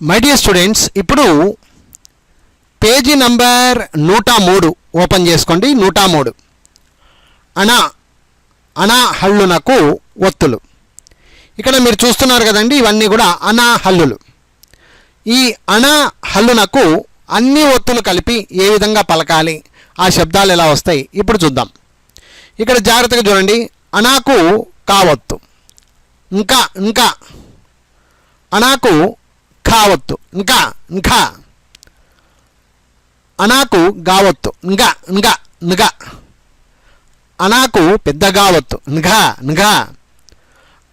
My dear students ఇప్పుడు page number నూట మూడు ఓపెన్ చేసుకోండి నూట మూడు. అనా అనా హల్లునకు ఒత్తులు. ఇక్కడ మీరు చూస్తున్నారు కదండి ఇవన్నీ కూడా అనా హల్లులు. ఈ అనా హల్లునకు అన్ని ఒత్తులు కలిపి ఏ విధంగా పలకాలి ఆ శబ్దాలు ఎలా వస్తాయి ఇప్పుడు చూద్దాం. ఇక్కడ జాగ్రత్తగా చూడండి అనాకు కావత్తు ఇంకా ఇంకా. అనాకు కావత్తు ఇంకా ఇంకా. అనాకు గావత్తు. ఇంకా ఇంకా ఇంకా అనాకు పెద్ద గావత్తు. నిఘా నిఘా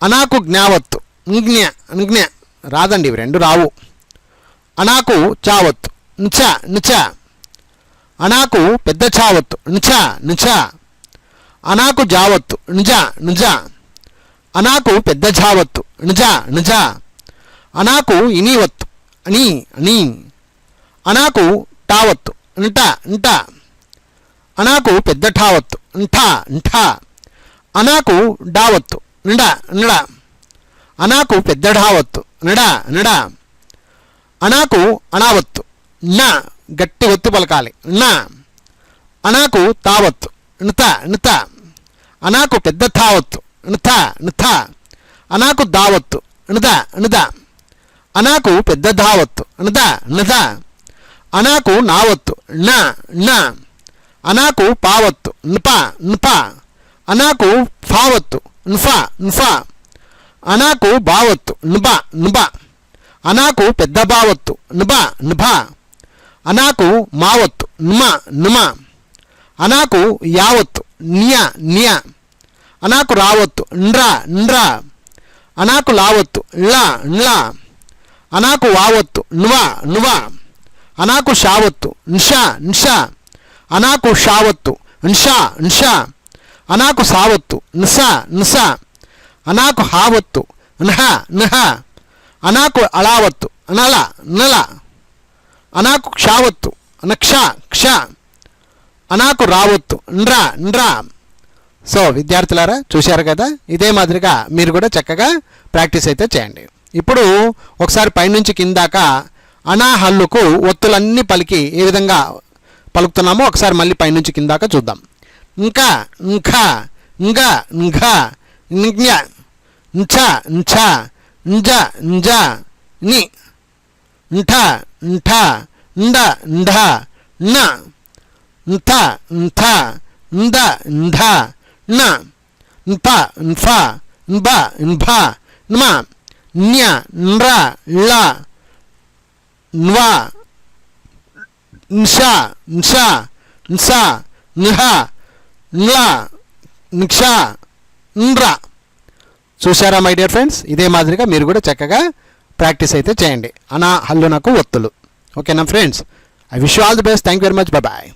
అనాకు జ్ఞావత్తు. నిజ్ఞ నిజ్ఞ రాదండి ఇవి రెండు రావు. అనాకు చావత్తు. నిచ నిచ అనాకు పెద్ద చావత్తు. నిచ నిచ అనాకు జావత్తు. నిజ నిజ. అనాకు పెద్ద జావత్తు. నిజ నిజ. అనాకు ఇనివత్తు. అని అని. అనాకు టావత్తు ఇంట అంట. అనాకు పెద్ద ఠావత్తు. ఇంఠ ఇంఠ అనాకు డావత్తు నిడ నిడ. అనాకు పెద్ద ఢావత్తు. నిడ నిడ. అనాకు అనావత్తు నా గట్టి ఒత్తు పలకాలి. నా అనాకు తావత్తు. నిత నిత. అనాకు పెద్ద తావత్తు నిత నిత. అనాకు దావత్తు నిద నిద. అనాకు పెద్ద ధావత్తు. నద నద అనాకు నావత్తు. న అనాకు పావత్తు. నృప నృప. అనాకు ఫావత్తు. నృఫ నృఫ. అనాకు బావత్తు. నుబ నుబ. అనాకు పెద్ద బావత్తు. నుబ నుభ. అనాకు మావత్తు. నుమ నుమ. అనాకు యావత్తు. నియ నియ. అనాకు రావత్తు. న్ర న్ర. అనాకు లావత్తు. ళ ళ. అనాకు వావత్తు నువా నువా. అనాకు షావత్తు నిషా నిషా. అనాకు షావత్తు నిషా నిష. అనాకు సావత్తు నిస నిస. అనాకు హావత్తు నహ నహ. అనాకు అలావత్తు నల నల అనాకు క్షావత్తు నక్ష క్ష. అనాకు రావత్తు నృ నృ సో విద్యార్థులారా చూశారు కదా? ఇదే మాదిరిగా మీరు కూడా చక్కగా ప్రాక్టీస్ అయితే చేయండి. ఇప్పుడు ఒకసారి పైనుంచి కిందాక అనాహల్లుకు ఒత్తులన్నీ పలికి ఏ విధంగా పలుకుతున్నామో ఒకసారి మళ్ళీ పైనుంచి కిందాక చూద్దాం. ఇంకా ఇంకా ఇంకా ఇంకా ఇంజ్ఞ ఇంచ ఇంఛ ఇంజ ఇంజ ని ఇంఠ ఇంఠ ఇండ ఇంధ న ఇంథ ఇంథ ఇంద ఇంధ న ఇంఫ ఇంఫ ఇంబ ఇంభ నమ న్య నృ ళ న్వ నిష నిష నిస నిహ న్ల నిక్ష న్ర చూసారా మై డియర్ ఫ్రెండ్స్ ఇదే మాదిరిగా మీరు కూడా చక్కగా ప్రాక్టీస్ అయితే చేయండి. అనా హల్లు నాకు ఒత్తులు. ఓకేనా friends I wish all the best thank you very much bye